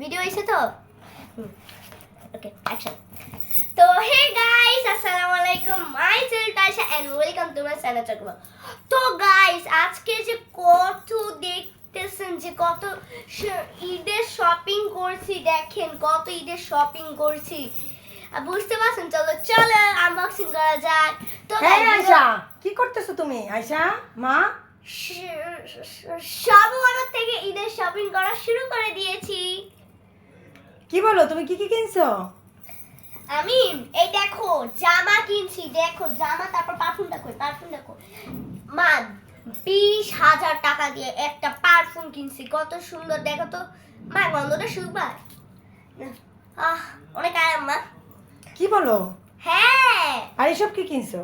Video এসে তো? ওকে action তো হে গাইস আসসালামু আলাইকুম। Myself Taisha and welcome to my channel চকবা তো গাইস আজকে যে কত দেখতেছেন যে কত ঈদের শপিং করছি দেখেন কত ঈদের শপিং করছি। আর বুঝতে পারছেন? চলো চলো আনবক্সিং করা যাক। তো guys, কি করতেছো তুমি আয়সা মা? সব থেকে ঈদের শপিং করা শুরু করে দিয়েছি। কি বলো তুমি কি কি কিনছো? আমি এই দেখো জামা কিনছি দেখো জামা তারপর পারফিউমটা দেখো পারফিউমটা দেখো। মা বিশ হাজার টাকা দিয়ে একটা পারফিউম কিনছি কত সুন্দর দেখো তো। মা গন্ধটা সুপার আহ অনেক আরাম মা কি বলো? হ্যাঁ। আর এসব কি কিনছো?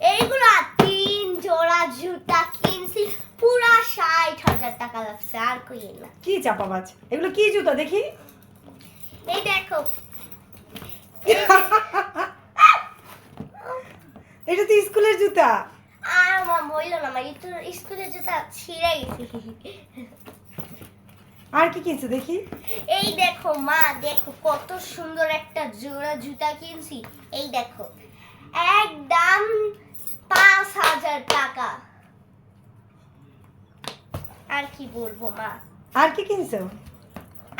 এইগুলা তিন জোড়া জুতা কিনছি পুরা ষাট হাজার টাকা লাগছে আর কই না কি চাপাবাজ? এগুলো কি জুতা দেখি। এই দেখো। এটা তো স্কুলের জুতা। আর মা বলল না আমার একটু স্কুলে জুতা ছিঁড়ে গেছি। আর কি কিনছো দেখি? এই দেখো মা দেখো কত সুন্দর একটা জোড়া জুতা কিনছি। এই দেখো একদম পাঁচ হাজার টাকা। আর কি বলব মা? আর কি কিনছো?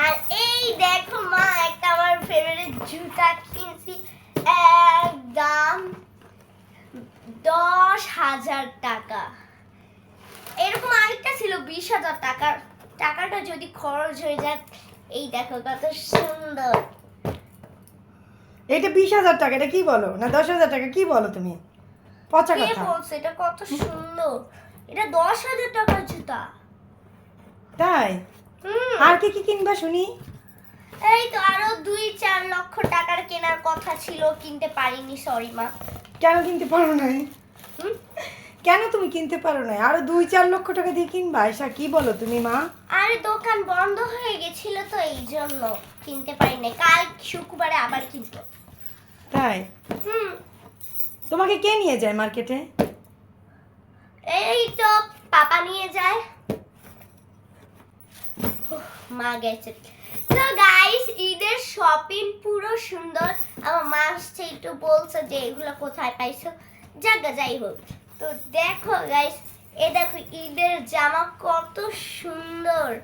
আর এই দেখো মা একটা আমার ফেভারিট জুতা কিনছি। একদম দশ হাজার টাকা। এরকম আরেকটা ছিল বিশ হাজার টাকার টাকাটা যদি খরচ হয়ে যায় এই দেখো কত সুন্দর। এটা বিশ হাজার টাকা এটা কি বলো? না দশ হাজার টাকা কি বলো তুমি? পচা কথা। বলছে? এটা কত সুন্দর। এটা দশ হাজার টাকার জুতা। তাই? আর কি কি কিনবা শুনি? এই তো আরও দুই চার লক্ষ টাকার কেনার কথা ছিল কিনতে পারিনি সরি মা। কেন কিনতে পারো নাই? কেন তুমি কিনতে পারো না আরও দুই চার লক্ষ টাকা দিয়ে কিনবা? আয়সা কি বলো তুমি মা? আরে দোকান বন্ধ হয়ে গেছিল তো এই জন্য কিনতে পারি নাই কাল শুক্রবারে আবার কিনবো। তাই? হুম। তোমাকে কে নিয়ে যায় মার্কেটে এই তো পাপা নিয়ে যায় উফ, মা গেছে। তো গাইস ঈদের শপিং পুরো সুন্দর। আমার মা আসছে একটু বলছে যে এগুলো কোথায় পাইছো? জায়গা যাই হোক। তো দেখো গাইস এ দেখো ঈদের জামা কত সুন্দর।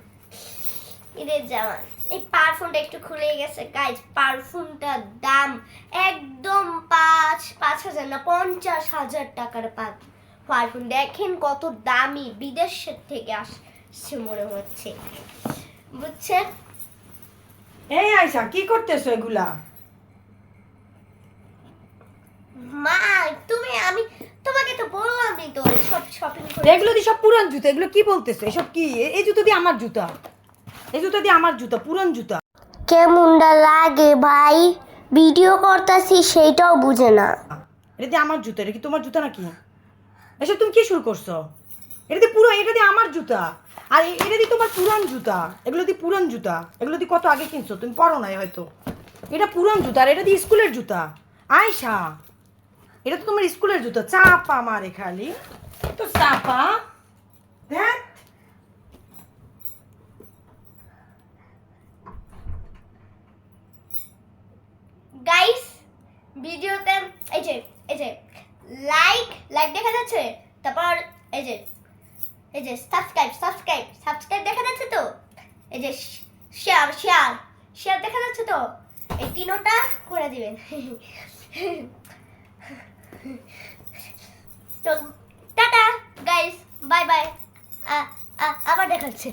ঈদের জামা। এই পারফিউমটা একটু খুলে গেছে। গাইস পারফিউমটার দাম একদম পাঁচ পাঁচ হাজার না, পঞ্চাশ হাজার টাকার পা- পারফিউম দেখেন কত দামি। বিদেশের থেকে আসছে মনে হচ্ছে। বুঝছেন? এই আয়সা কি করতেছো এগুলা? মা তুমি আমি তোমাকে তো বললামই তো সব শপিং করে। এগুলো দিয়ে সব পুরান জুতা এগুলো কি বলতেছো? এসব কি? এই জুতো দিয়ে আমার জুতা। এই জুতো দিয়ে আমার জুতা পুরান জুতা। কেমনটা লাগে ভাই? ভিডিও করতেছি সেইটাও বুঝে না। এটা দিয়ে আমার জুতা এটা কি তোমার জুতা নাকি? এসব তুমি কি শুরু করছ? এটা দিয়ে পুরো এটা দিয়ে আমার জুতা। আর এটা দিয়ে তোমার পুরান জুতা। এগুলো দিয়ে পুরান জুতা। এগুলো দিয়ে কত আগে কিনছো? তুমি পড়ো নাই হয়তো। এটা পুরান জুতা আর এটা দিয়ে স্কুলের জুতা। আয়সা এটা তো তোমার স্কুলের জুতা। চাপা মারে খালি। তো চাপা। দেখ গাইস ভিডিওতে এই যে এই যে লাইক লাইক দেখা যাচ্ছে? তারপর এই যে এই যে সাবস্ক্রাইব সাবস্ক্রাইব সাবস্ক্রাইব দেখা যাচ্ছে তো? এই যে শেয়ার শেয়ার শেয়ার দেখা যাচ্ছে তো? এই তিনোটা করে দিবেন। তো টাটা গাইস বাই বাই আবার দেখাচ্ছে।